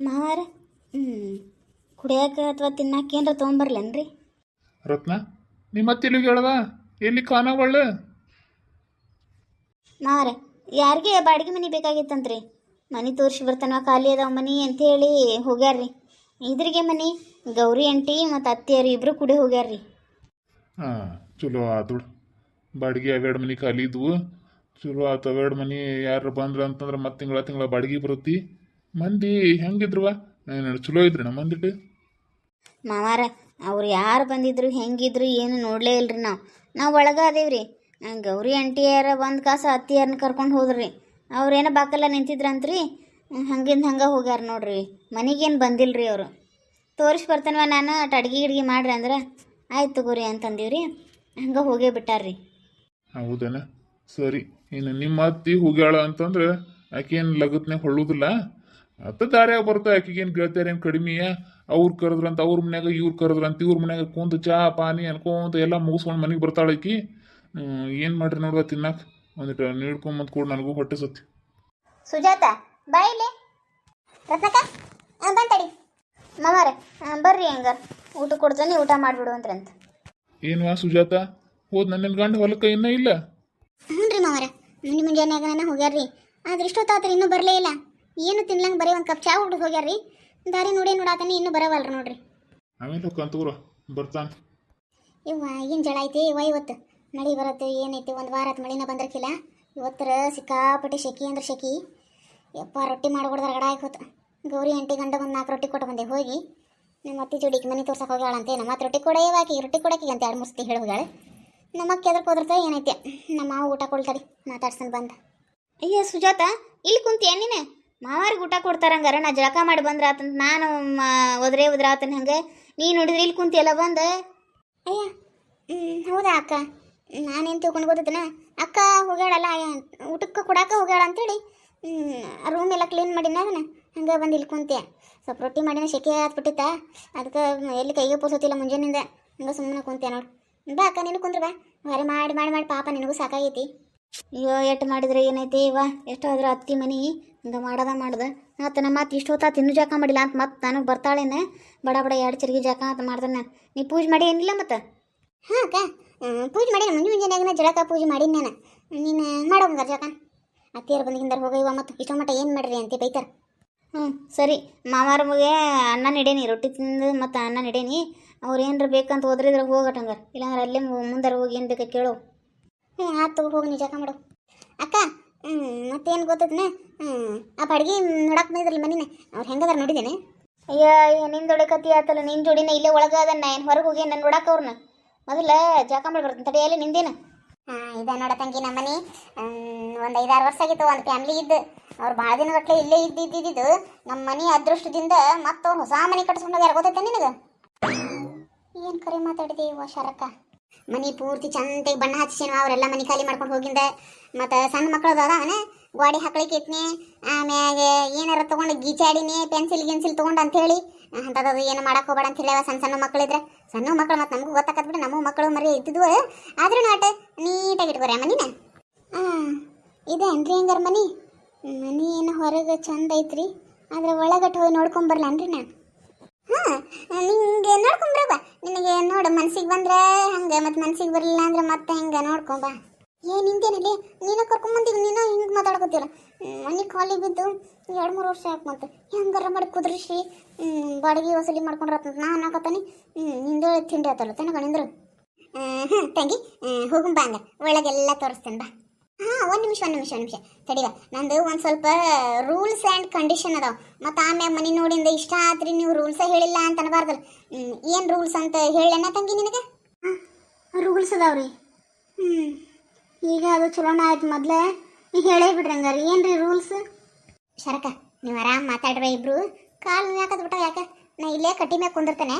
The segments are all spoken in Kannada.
ಮಾವಾರ? ಹ್ಞೂ ಕುಡಿಯೋಕೆ ಅಥವಾ ತಿನ್ನಕ್ಕೆ ಏನರ ತೊಗೊಂಬರ್ಲೇನ್ರಿ? ರತ್ನ ನಿಮ್ಮ ಮತ್ತೆ ಇಲ್ಲಿಗೆ ಹೇಳವ ಎಲ್ಲಿ ಕಾಣವಳ್ಳ ಮಾವಾರ ಯಾರಿಗೆ ಬಾಡಿಗೆ ಮನೆ ಬೇಕಾಗಿತ್ತಂತ್ರಿ? ಮನೆ ತೋರಿಸಿ ಬರ್ತಾನ ಖಾಲಿ ಅದಾವ ಮನೆ ಹೇಳಿ ಹೋಗ್ಯಾರ್ರಿ. ಇದ್ರಿಗೆ ಮನೆ ಗೌರಿ ಆಂಟಿ ಮತ್ತು ಅತ್ತೆಯರು ಇಬ್ರು ಕೂಡಿ ಹೋಗ್ಯಾರ್ರಿ. ಹಾಂ ಚಲೋ ಬಿಡು. ಬಾಡಿಗೆ ಅವೆರಡು ಮನೆ ಖಾಲಿ ಇದ್ವು. ಚಲೋ ಆತು ಅವೆರಡು ಮನೆ ಯಾರು ಬಂದ್ರ ಅಂತಂದ್ರೆ ಮತ್ತೆ ತಿಂಗಳ ತಿಂಗಳ ಬಾಡಿಗೆ ಬರುತ್ತೆ. ಮಂದಿ ಹೆಂಗಿದ್ರುವ ನಾನು ಚಲೋ ಇದ್ರಿ ನಮ್ಮ ಮಂದಿಟ್ಟು ಮಾವಾರ ಅವ್ರು ಯಾರು ಬಂದಿದ್ರು ಹೆಂಗಿದ್ರು ಏನು ನೋಡಲೇ ಇಲ್ರಿ ನಾವು. ನಾವು ಒಳಗೆ ಅದೇವ್ರಿ. ಗೌರಿ ಆಂಟಿಯರ ಒಂದು ಕಾಸ ಅತ್ತಿಯರನ್ನ ಕರ್ಕೊಂಡು ಹೋದ್ರಿ. ಅವ್ರೇನೋ ಬಾಕಲ್ಲ ನಿಂತಿದ್ರಂತ್ರಿ ಹಂಗಿಂದ ಹಂಗೆ ಹೋಗ್ಯಾರ ನೋಡ್ರಿ. ಮನೆಗೇನು ಬಂದಿಲ್ರಿ ಅವರು. ತೋರಿಸಿ ಬರ್ತಾನವ ನಾನು ಅಟ್ ಅಡ್ಗೆ ಗಿಡ್ಗೆ ಮಾಡ್ರಿ ಅಂದ್ರೆ ಆಯ್ತು ತಗೋರಿ ಅಂತಂದೀವ್ರಿ. ಹಂಗೆ ಹೋಗೇ ಬಿಟ್ಟಾರ್ರಿ. ಹೌದೇನ? ಸರಿ ಇನ್ನು ನಿಮ್ಮ ಅತ್ತಿ ಹೋಗ್ಯಾಳ ಅಂತಂದ್ರೆ ಆಕೆ ಏನು ಲಗತ್ನಾಗ ಹೊಳ್ಳೋದಿಲ್ಲ? ಅತ್ತ ದಾರ್ಯಾಗ ಬರ್ತಾ ಆಕಿಗೇನು ಗೆಳತಿಯರೇನು ಕಡಿಮೆಯ ಅವ್ರು ಕರೆದ್ರಂತ ಅವ್ರ ಮನ್ಯಾಗ ಇವ್ರು ಕರೆದ್ರಂತ ಇವ್ರ ಮನ್ಯಾಗ ಕುಂತು ಚಾ ಪಾನಿ ಅನ್ಕೊಂತ ಎಲ್ಲ ಮುಗಿಸ್ಕೊಂಡು ಮನೆಗೆ ಬರ್ತಾಳೆ ಆಕಿ. ಏನು ಮಾಡ್ರಿ ನೋಡುವ ತಿನ್ನಕ್ಕೆ ಒಂದಿಟ್ಟು ನೀಡ್ಕೊಂಬಂದು ಕೂಡ ನನಗೂ ಹೊಟ್ಟೆ ಸತ್ತಿ. ಸುಜಾತ ಬಾಯಿಲೆ ರತ್ನಕ ಬಂತಡಿ ಮಾಮಾರೆ ಬರ್ರಿ ಹೆಂಗ. ಊಟ ಕೊಡ್ತೇನೆ ಊಟ ಮಾಡಿಬಿಡು ಏನು ವಾ ಸುಜಾತ? ಹೋದ್ ನನ್ನ ಗಂಡ ಹೊಲಕ್ಕೆ ಇನ್ನೂ ಇಲ್ಲ? ಹ್ಞೂ ರೀ ಮಾಮಾರ. ಮುಂಜಾನೆ ಮುಂಜಾನೆಯಾಗ ನಾನು ಹೋಗ್ಯಾರ್ರಿ. ಆದ್ರೆ ಇಷ್ಟೊತ್ತಾತ್ರಿ ಇನ್ನೂ ಬರಲೇ ಇಲ್ಲ. ಏನು ತಿನ್ಲಂಗೆ ಬರೀ ಒಂದು ಕಪ್ ಚಾ ಹುಡ್ದು ಹೋಗ್ಯಾರ್ರಿ? ದಾರಿ ನೋಡಿ ನೋಡಾತಾನೆ ಇನ್ನೂ ಬರವಲ್ರಿ ನೋಡ್ರಿ. ಬರ್ತಾನೆ. ಇವ್ವ ಏನು ಜಳ ಐತಿ? ಇವ ಇವತ್ತು ಮಳೆ ಬರುತ್ತೆ ಏನೈತಿ? ಒಂದು ವಾರ ಆತು ಮಳಿನ ಬಂದಿರ್ಕಿಲ್ಲ? ಇವತ್ತರ ಸಿಕ್ಕಾಪಟ್ಟೆ ಶಕಿ ಅಂದ್ರೆ ಶಕಿ. ಯಪ್ಪ ರೊಟ್ಟಿ ಮಾಡ್ಕೊಡ್ದಾರ ಗಡ ಹೋತು ಗೌರಿ ಆಂಟಿ ಗಂಡ ಒಂದು ನಾಲ್ಕು ರೊಟ್ಟಿ ಕೊಟ್ಟು ಬಂದೆ ಹೋಗಿ. ನಮ್ಮ ಅತ್ತಿ ಜೋಡಿಗೆ ಮನೆ ತೋರ್ಸಕ್ಕೆ ಹೋಗ್ಯಾಳಂತೆ ನಮ್ಮ ರೊಟ್ಟಿ ಕೊಡೆಯವಾಕಿ ರೊಟ್ಟಿ ಕೊಡಕ್ಕೆ ಅಂತ ಎರಡು ಮೂರು ಸತಿ ಹೇಳಿ ಹೋಗ್ಯಾಳೆ. ನಮ್ಮ ಅಕ್ಕ ಎದ್ರಕ್ಕೆ ಹೋದ್ರತ ಏನೈತೆ? ನಮ್ಮ ಮಾವ ಊಟ ಕೊಡ್ತಾರೆ ಮಾತಾಡ್ಸನ್ ಬಂದ. ಅಯ್ಯ ಸುಜಾತ ಇಲ್ಲಿ ಕುಂತಿಯ ನೀನು? ಮಾವಾರಿಗೆ ಊಟ ಕೊಡ್ತಾರಂಗಾರ ನಾ ಜಳಕ ಮಾಡಿ ಬಂದ್ರ ಆತಂತ ನಾನು ಒದ್ರೆ ಒದ್ರ ಆತನ ಹಂಗೆ. ನೀನು ನೋಡಿದ್ರೆ ಇಲ್ಲಿ ಕುಂತಿಯಲ್ಲ ಬಂದ, ಅಯ್ಯ ಹೌದಾ ಅಕ್ಕ? ನಾನೇನು ತಿಳ್ಕೊಂಡು ಗೊತ್ತೈತನ? ಅಕ್ಕ ಹೋಗ್ಯಾಳಲ್ಲ ಊಟಕ್ಕೆ ಕೊಡಾಕ ಹೋಗ್ಯಾಳ ಅಂತೇಳಿ ರೂಮ್ ಎಲ್ಲ ಕ್ಲೀನ್ ಮಾಡಿನ ಅದನ್ನ, ಹಂಗೆ ಬಂದು ಇಲ್ಲಿ ಕುಂತೆ ಸ್ವಲ್ಪ ರೊಟ್ಟಿ ಮಾಡಿನ, ಶೆಕೆ ಆತ್ಬಿಟ್ಟಿತ್ತ. ಅದಕ್ಕೆ ಎಲ್ಲಿ ಕೈಗೆ ಪೋಸೋತಿಲ್ಲ ಮುಂಜಾನಿಂದ. ಹಂಗೆ ಸುಮ್ಮನೆ ಕುಂತೆ ನೋಡು. ಬಾ ಅಕ್ಕ, ನೀನು ಕುಂದ್ರ ಬಾ. ಹೊರೆ ಮಾಡಿ ಮಾಡಿ ಮಾಡಿ, ಪಾಪ ನಿನಗೂ ಸಾಕಾಗೈತಿ. ಅಯ್ಯೋ ಎಟ್ಟು ಮಾಡಿದ್ರೆ ಏನೈತಿ ಇವ? ಎಷ್ಟು ಆದ್ರೆ ಅತ್ತಿ ಮನಿ ಹಂಗೆ ಮಾಡದ ಮಾಡ್ದ. ಆತ ನಮ್ಮ ಮಾತು ಇಷ್ಟು ಹೊತ್ತ ತಿನ್ನು ಜಾಕ ಮಾಡಿಲ್ಲ ಅಂತ ಮತ್ತೆ ನನಗೆ ಬರ್ತಾಳೇನೆ? ಬಡ ಬಡ ಎರಡು ಚರಿಗೆ ಜಾಕ ಅಂತ ಮಾಡ್ದೆ ನೀ ಪೂಜೆ ಮಾಡಿ ಏನಿಲ್ಲ ಮತ್ತೆ? ಹಾಂ ಅಕ್ಕ. ಪೂಜೆ ಮಾಡಿ ಮುಂಜಾನೆ ಮುಂಜಾನೆ ಜಳಕ ಪೂಜೆ ಮಾಡೀನಿ ನಾನು. ನೀನು ಮಾಡೋಂಗ ಜಳಕ ಅತ್ತಿಯರು ಬಂದಿಂದ ಹೋಗ ಇವ ಮತ್ತು ಇಷ್ಟೋ ಮಟ್ಟ ಏನು ಮಾಡ್ರಿ ಅಂತ ಬೈತಾರ ಹ್ಞೂ ಸರಿ. ಮಾಮಾರ್ಮಗೆ ಅನ್ನ ನಡೇನಿ ರೊಟ್ಟಿ ತಿಂದು ಮತ್ತು ಅನ್ನ ನಡೇನಿ. ಅವ್ರು ಏನಾರ ಬೇಕಂತ ಹೋದ್ರಿದ್ರೆ ಹೋಗಟ್ಟಂಗಾರ ಇಲ್ಲಾಂದ್ರೆ ಅಲ್ಲೇ ಮುಂದಾರ ಹೋಗಿ ಏನು ಬೇಕಾ ಕೇಳು. ಹ್ಞೂ ಆತು ಹೋಗಿ ನೀ ಜಳಕ ಮಾಡು. ಅಕ್ಕ ಹ್ಞೂ ಮತ್ತೇನು ಗೊತ್ತದನ ಹ್ಞೂ ಆ ಬಾಡಿಗೆ ನೋಡಕ್ಕೆ ಬಂದಿದ್ರಲ್ಲ ಮನೇನೆ ಅವ್ರು ಹೆಂಗದಾರ ನೋಡಿದ್ದೇನೆ? ಅಯ್ಯ ನಿನ್ನ ದೊಡ್ಡ ಕತಿ ಆತಲ್ಲ ನಿನ್ನ ಜೋಡಿನ ಇಲ್ಲೇ ಒಳಗೆ ಅದನ್ನ ಏನು ಹೊರಗೆ ಹೋಗಿ ನಾನು ನೋಡಕ್ಕೆ ಅವ್ರನ್ನ ಮೊದಲ ಜಾಕ ಮಾಡಿ ಬರ್ತೀನಿ ತಡೆಯಲ್ಲಿ ನಿಂದೇನು? ಹಾಂ ಇದೆ ನೋಡ ತಂಗಿ ನಮ್ಮನೆ ಒಂದು ಐದಾರು ವರ್ಷ ಆಗಿತ್ತು ಒಂದು ಫ್ಯಾಮ್ಲಿ ಇದ್ದು. ಅವ್ರು ಭಾಳ ದಿನ ಗಟ್ಟಲೆ ಇಲ್ಲೇ ಇದ್ದು ಇದ್ದಿದ್ದು ನಮ್ಮ ಮನೆ ಅದೃಷ್ಟದಿಂದ ಮತ್ತೆ ಹೊಸ ಮನೆ ಕಟ್ಸ್ಕೊಂಡು ಯಾರು ಗೊತ್ತೈತೆ ನಿನಗೆ? ಏನು ಕರೆ ಮಾತಾಡಿದೆ ಇವ ಶರಕ್ಕ? ಮನಿ ಪೂರ್ತಿ ಚಂದಾಗಿ ಬಣ್ಣ ಹಚ್ಚಿನ ಅವರೆಲ್ಲ ಮನಿ ಖಾಲಿ ಮಾಡ್ಕೊಂಡು ಹೋಗಿಂದ. ಮತ್ತು ಸಣ್ಣ ಮಕ್ಕಳು ಅದಾವನ ಗೋಡೆ ಹಾಕ್ಲಿಕ್ಕೆ ಇತ್ನಿ ಆಮ್ಯಾಗ ಏನಾರ ತಗೊಂಡು ಗೀಚಾಡಿನಿ ಪೆನ್ಸಿಲ್ ಗಿನ್ಸಿಲ್ ತೊಗೊಂಡು ಅಂತೇಳಿ ಅಂಥದ್ದು ಏನು ಮಾಡಕ್ಕೆ ಹೋಗ್ಬೇಡ ಅಂತ ಹೇಳ್ಯಾವ ಸಣ್ಣ ಸಣ್ಣ ಮಕ್ಕಳಿದ್ರೆ ಸಣ್ಣ ಮಕ್ಕಳು ಮತ್ತು ನಮಗೂ ಗೊತ್ತಾಕತ್ಬಿಟ್ಟು ನಮ್ಮ ಮಕ್ಕಳು ಮರಿ ಇದ್ದಿದ್ವು. ಆದ್ರೂ ನಾಟ ನೀಟಾಗಿ ಇಟ್ಕೋರಿ ಮನಿನ. ಹಾಂ ಇದೇನ್ರಿ ಹಂಗಾರ ಮನಿ? ಮನಿ ಏನು ಹೊರಗೆ ಚಂದ ಐತ್ರಿ. ಆದ್ರೆ ಒಳಗಟ್ಟು ಹೋಗಿ ನೋಡ್ಕೊಂಬರ್ಲನ್ರಿ ನಾನು ಹಾಂ ನಿಂಗೆ ನೋಡ್ಕೊಂಬರವ ನಿನಗೆ ನೋಡು, ಮನ್ಸಿಗೆ ಬಂದ್ರೆ ಹಂಗೆ, ಮತ್ತೆ ಮನ್ಸಿಗೆ ಬರಲಿಲ್ಲ ಅಂದ್ರೆ ಮತ್ತೆ ಹಿಂಗೆ ನೋಡ್ಕೊಂಬ ಏ, ನಿಂತೇನಲ್ಲಿ? ನೀನು ಕರ್ಕೊಂಬಂದಿಲ್ಲ ನೀನು ಹಿಂಗೆ ಮಾತಾಡ್ಕೊತೀರ ಮನೆ ಖಾಲಿ ಬಿದ್ದು ಎರಡು ಮೂರು ವರ್ಷ ಆಯ್ತು ಮತ್ತೆ. ಹೆಂಗಾರ ಮಾಡಿ ಕುದುರಿಸಿ ಬಾಡಿಗೆ ವಸೂಲಿ ಮಾಡ್ಕೊಂಡ್ರತ್ತ ನಾನು ಅನ್ನಕತ್ತಾನೆ ನಿಂದು ತಿಂಡಿ ಆತಲ್ಲ, ತನಕ ನಿಂದ್ರು? ಹಾಂ ತಂಗಿ ಹೋಗು, ಬಾ ಹಂಗ. ಒಳಗೆಲ್ಲ ತೋರಿಸ್ತೇನೆ, ಬಾ. ಹಾಂ ಒಂದು ನಿಮಿಷ ಒಂದು ನಿಮಿಷ ಒಂದು ನಿಮಿಷ. ತಡಿವ ನಂದು ಒಂದು ಸ್ವಲ್ಪ ರೂಲ್ಸ್ ಆ್ಯಂಡ್ ಕಂಡೀಷನ್ ಅದಾವ. ಮತ್ತು ಆಮೇಲೆ ಮನೆ ನೋಡಿಂದ ಇಷ್ಟ ಆತ್ರಿ ನೀವು ರೂಲ್ಸ ಹೇಳಿಲ್ಲ ಅಂತ ಅನ್ಬಾರ್ದಲ್ಲ ಏನು ರೂಲ್ಸ್ ಅಂತ ಹೇಳಣ್ಣ ತಂಗಿ ನಿನಗೆ? ರೂಲ್ಸ್ ಅದಾವ್ರಿ. ಹ್ಞೂ ಈಗ ಅದು ಚಲೋನ ಆಯ್ತು ಮೊದ್ಲೇ. ನೀ ಹೇಳೇ ಬಿಡ್ರಿ ಹಂಗಾರೆ. ಏನು ರೀ ರೂಲ್ಸ್ ಶರಕ ನೀವು ಆರಾಮ್ ಮಾತಾಡ್ರಿ ಇಬ್ರು. ಕಾಲು ಯಾಕದ್ ಬಿಟ್ಟ ಯಾಕೆ? ನಾ ಇಲ್ಲೇ ಕಟ್ಟಿ ಮ್ಯಾಗ ಕುಂದಿರ್ತೇನೆ.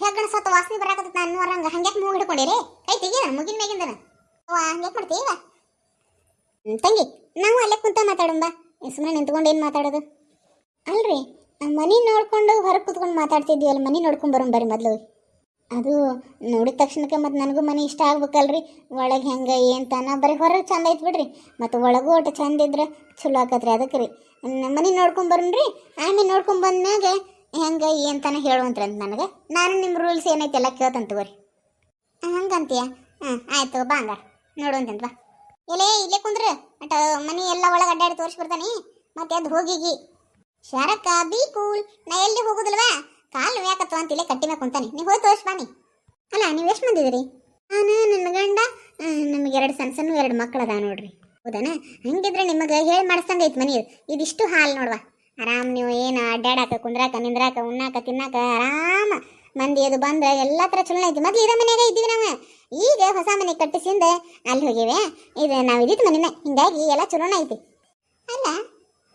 ಹೆಗ್ಗಣ ಸತ್ತು ವಾಸನೆ ಬರಾಕತ್ತ ನಾನು ಹಂಗೆ ಹಂಗ್ಯಾಕೆ ಮೂಗು ಹಿಡ್ಕೊಂಡಿರಿ? ಕೈ ತೆಗೀರ ಮುಗಿನ ಮ್ಯಾಗಿಂದನ? ಹಂಗ್ಯಾಕೆ ಮಾಡ್ತೀವಿ ಈಗ ತಂಗಿ, ನಾವು ಅಲ್ಲೇ ಕುಂತ ಮಾತಾಡೋಣ ಸುಮ್ಮನೆ ನಿಂತ್ಕೊಂಡು ಏನು ಮಾತಾಡೋದು? ಅಲ್ರಿ ಮನೆ ನೋಡ್ಕೊಂಡು ಹೊರಗೆ ಕುತ್ಕೊಂಡು ಮಾತಾಡ್ತಿದ್ವಿ ಅಲ್ಲಿ ಮನೆ ನೋಡ್ಕೊಂಡು ಬರೋಣ ಬರ್ರಿ ಮೊದಲು. ಅದು ನೋಡಿದ ತಕ್ಷಣಕ್ಕೆ ಮತ್ತು ನನಗೂ ಮನೆ ಇಷ್ಟ ಆಗ್ಬೇಕಲ್ರಿ. ಒಳಗೆ ಹೆಂಗೆ, ಏನು ತಾನ, ಬರೀ ಹೊರಗೆ ಚಂದ ಐತೆ ಬಿಡ್ರಿ. ಮತ್ತು ಒಳಗೂ ಒಟ್ಟು ಚಂದ ಇದ್ರೆ ಚಲೋ ಆಕತ್ರಿ ಅದಕ್ಕೆ ರೀ. ಮನೆ ನೋಡ್ಕೊಂಡ್ ರೀ ಆಮೇಲೆ ನೋಡ್ಕೊಂಡ್ ಬಂದ್ಮ್ಯಾಗ ಹೆಂಗೆ ಏನಂತಾನೆ ಹೇಳುವಂತ್ರಿ ಅಂತ ನನಗೆ. ನಾನು ನಿಮ್ಮ ರೂಲ್ಸ್ ಏನೈತೆ ಎಲ್ಲ ಕೇಳ್ತಂತ ತಗೋರಿ. ಹಂಗಂತೀಯ? ಹ್ಞೂ ಆಯ್ತು, ಬಾ ಹಂಗಾರ. ನೋಡುವಂತಂತ ಬಾ. ಎಲೇ ಇಲ್ಲೇ ಕುಂದ್ರ. ಅಟ ಮನೆ ಎಲ್ಲ ಒಳಗೆ ಅಡ್ಡಾಡಿ ತೋರಿಸಿ ಬರ್ತಾನೆ ಮತ್ತೆ ಅದು ಹೋಗಿಗಿ ಶರಕ ಬಿ ಕೂಲ್. ನಾ ಎಲ್ಲಿ ಹೋಗುದಿಲ್ವಾ? ಕಾಲು ಯಾಕತ್ತು ಅಂತ ಇಲ್ಲೇ ಕಟ್ಟಿ ಮೇಲೆ ಕುಂತಾನೆ. ನೀವು ಹೋಗಿ ತೋರಿಸಿ ಬಾನಿ ಅಲ್ಲ, ನೀವು ಎಷ್ಟು ಮಂದಿದ್ದೀರಿ ನಾನು, ನನ್ನ ಗಂಡ ನಮಗೆ ಎರಡು ಸಣ್ಣ ಸಣ್ಣ ಎರಡು ಮಕ್ಕಳು ನೋಡ್ರಿ. ಹೌದಾನ? ಹಂಗಿದ್ರೆ ನಿಮಗೆ ಹೇಳಿ ಮಾಡಿಸ್ದಂಗೆ ಐತೆ ಮನೆ ಇದಿಷ್ಟು ಹಾಲು ನೋಡ್ವಾ. ಆರಾಮ್ ನೀವು ಏನು ಅಡ್ಡಾಡಕ, ಕುಂದ್ರಾಕ, ನಿಂದ್ರಾಕ, ಉಣ್ಣಾಕ, ತಿನ್ನಾಕ, ಆರಾಮ. ಮಂದಿ ಅದು ಬಂದ್ರೆ ಎಲ್ಲ ಥರ ಚಲೋ ಐತಿ ಮೊದ್ಲು ಇದ ಮನ್ಯಾಗ ಇದ್ದೀವಿ ನಾವು. ಈಗ ಹೊಸ ಮನೆ ಕಟ್ಟಿಸಿಂದ ಅಲ್ಲಿ ಹೋಗಿವೆ. ಇದು ನಾವು ಇದ್ದಿದ್ದು ಮನೆನ. ಹಿಂಗಾಗಿ ಎಲ್ಲ ಚಲೋನ ಐತಿ ಅಲ್ಲ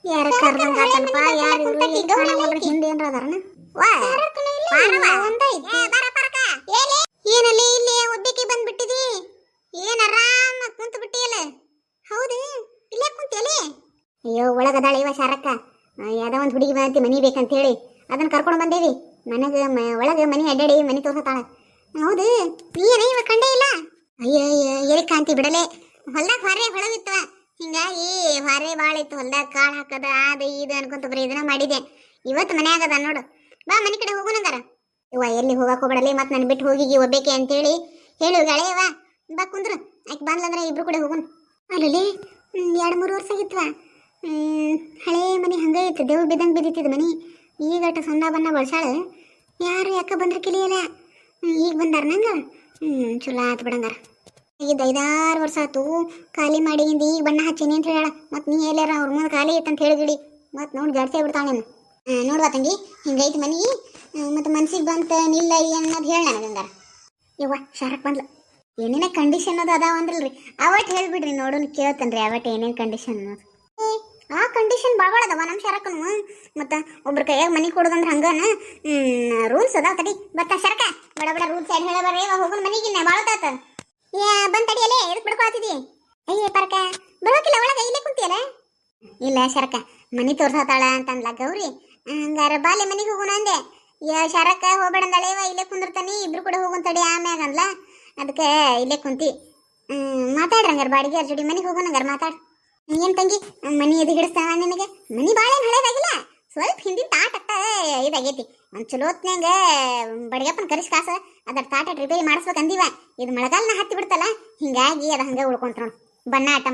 ಯಾರ ಕರ್ದಂಗ ಆತನಪ್ಪ ಯಾರು ಇವ್ರು ಎಲ್ಲಿ ಕಾಣವಲ್ರಿ ಹಿಂದೆ ಏನ್ರ ಅದಾರನ? ವಾ ಪಾರವ್ವ, ಒಂದೈತಿ. ಏನಲ್ಲಿ ಇಲ್ಲಿ ಒಬ್ಬಿಕೆ ಬಂದ್ಬಿಟ್ಟಿದಿ? ಏನ್ ಆರಾಮ ಕುಂತು ಬಿಟ್ಟಿಯಲ್ಲ? ಹೌದು. ಇಲ್ಲೇ ಕುಂತಿಯಲೇ ಅಯ್ಯೋ ಒಳಗದಾಳ ಇವ ಶಾರಕ್ಕ. ಯಾವ್ದೋ ಒಂದು ಹುಡುಗಿ ಬಂತಿ ಮನಿ ಬೇಕಂತ ಹೇಳಿ ಅದನ್ನ ಕರ್ಕೊಂಡು ಬಂದೇವಿ. ಮನೆಗೆ ಒಳಗೆ ಮನೆ ಅಡ್ಡಾಡಿ ಮನೆ ತೋರ್ಸತಾಳ ಹೌದು ನೀನ ಇವ ಕಂಡೇ ಇಲ್ಲ? ಅಯ್ಯೋ ಎಲ್ಲಿ ಕಾಂತಿ ಬಿಡಲೆ. ಹೊಲ್ದಾಗ ಹೊರೆ ಹೊಳವಿತ್ತು ಹಿಂಗಾಗಿ ಹೊರೆ ಭಾಳ ಇತ್ತು ಹೊಲ್ದಾಗ ಕಾಳು ಹಾಕದ, ಅದು ಇದು ಅನ್ಕೊಂತ ಬರೀ ಇದನ್ನ ಮಾಡಿದೆ. ಇವತ್ತು ಮನೆ ಆಗದ ನೋಡು. ಬಾ, ಮನೆ ಕಡೆ ಹೋಗೋಣಂಗಾರ ಇವ ಎಲ್ಲಿ ಹೋಗಕ್ ಹೋಗ್ಬಿಡಲಿ ಮತ್ತೆ ನನ್ನ ಬಿಟ್ಟು ಹೋಗಿ ಒಬ್ಬೇಕೆ ಅಂತೇಳಿ ಹೇಳು ಗಳೇವ ಬಾ ಕುಂದ್ರು. ಆಕೆ ಬಂದ್ಲಂದ್ರೆ ಇಬ್ರು ಕೂಡ ಹೋಗೋಣ. ಅಲ್ಲಿ ಎರಡು ಮೂರು ವರ್ಷ ಆಗಿತ್ತು ಹಳೇ ಮನೆ ಹಂಗೆ ಇತ್ತು ದೇವ್ ಬಿದ್ದಂಗೆ ಬಿದ್ದಿತ್ತಿದ್ ಮನೆ. ಈಗ ಅಟ ಸಣ್ಣ ಬಣ್ಣ ಬಳಸಾಳೆ ಯಾರು ಯಾಕೆ ಬಂದ್ರೆ ಕಿಲಿಯಲ್ಲ? ಹ್ಮ್, ಈಗ ಬಂದಾರ ನಂಗೆ? ಹ್ಞೂ ಚಲೋ ಆಯ್ತು ಬಿಡಂಗಾರ. ಈಗ ಐದಾರು ವರ್ಷ ಆಯ್ತು ಖಾಲಿ ಮಾಡಿಂದ ಈಗ ಬಣ್ಣ ಹಚ್ಚೀನಿ ಅಂತ ಹೇಳ ಮತ್ತು ನೀ ಎಲ್ಲಾರ ಅವ್ರ ಮುಂದೆ ಖಾಲಿ ಐತೆ ಅಂತ ಹೇಳಿಬಿಡಿ ಮತ್ತು ನೋಡಿ ಜಾಸ್ತಿ ಬಿಡ್ತಾಳೆ ನಾನು ನೋಡ್ಬಾ ತಂಗಿ ಹಿಂಗೈತೆ ಮನೆ? ಮತ್ತು ಮನ್ಸಿಗೆ ಬಂತ ನಿಲ್ಲ ಅನ್ನೋದು ಹೇಳ ನನಗಂಗಾರ ಯವ್ವ ಶಾರಕ್ ಬಂದ್ಲು. ಏನೇನ ಕಂಡೀಷನ್ ಅದು ಅದಾವ ಅಂದ್ರಲ್ರಿ? ಅವಟ್ ಹೇಳ್ಬಿಡ್ರಿ ನೋಡೋಣ ರೀ ಅವತ್ತು ಏನೇನು ಕಂಡೀಷನ್ ಅನ್ನೋದು. ಆ ಕಂಡೀಷನ್ ಭಾಳ ಅದಾವ ನಮ್ಮ ಶಾರಕನು. ಮತ್ತು ಒಬ್ರ ಕೈಯಾಗ ಮನಿ ಕೊಡೋದಂದ್ರೆ ಹಂಗನ ರೂಲ್ಸ್ ಅದಾವ ತಡಿ. ಬರ್ತಾ ಶರಕ ಬಡ ಬಡ ರೂಲ್ಸ್ ಏನು ಹೇಳ ಬರ್ರಿ ಹೋಗೋಣ ಮನಿಗಿನ್ನ ಭಾಳ ತಾತ ಏ ಬಂದ ತಡಿಯಲೇ ಎದಕ್ಕೆ ಬಿಡ್ಕೊಳ್ತಿದಿ ಅಯ್ಯೇ ಪರಕ ಬರೋಕಿಲ್ಲ ಒಳಗೆ ಇಲ್ಲೇ ಕುಂತಿಯಲ್ಲ? ಇಲ್ಲ ಶರಕ ಮನಿ ತೋರ್ಸತಾಳ ಅಂತಂದ್ಲ ಗೌರಿ. ಹಂಗಾರ ಬಾಲೆ ಮನೆಗೆ ಹೋಗೋಣ ಅಂದೆ. ಶರಕ ಹೋಗ್ಬೇಡ ಅಂದಳೆ ಇವ ಇಲ್ಲೇ ಕುಂದಿರ್ತಾನೆ ಇಬ್ರು ಕೂಡ ಹೋಗೋಣ ತಡಿ ಆಮ್ಯಾಗ ಅಂದ್ಲ. ಅದಕ್ಕೆ ಇಲ್ಲೇ ಕುಂತಿ. ಹ್ಮ್, ಮಾತಾಡ್ರಿ ಹಂಗಾರ ಬಾಡಿಗೆ ಜೋಡಿ ಮನೆಗೆ ಹೋಗೋಣ ಹಂಗಾರ ಮಾತಾಡ್. ಏನ್ ತಂಗಿ, ಮನಿ ಎದು ಹಿಡಿಸ್ತಾವ ನಿನಗೆ? ಮನಿ ಬಾಳ ಹಳೇದಾಗಿಲ್ಲ? ಸ್ವಲ್ಪ ಹಿಂದಿನ ತಾಟ ಇದಾಗೈತಿ. ಒಂದ್ ಚಲೋತ್ನ್ಯಾಗ ಬಡಿಗಪ್ಪನ ಕರಿಸ್ ಕಾಸ, ಅದರ ತಾಟ ರಿಪೇರಿ ಮಾಡಿಸ್ಬೇಕಂದಿವ ಇದು ಮಳೆಗಾಲನ ಹತ್ತಿ ಬಿಡ್ತಲ್ಲ, ಹಿಂಗಾಗಿ ಅದ ಹಂಗ ಉಳ್ಕೊಂತ ಬಣ್ಣ ಆಟ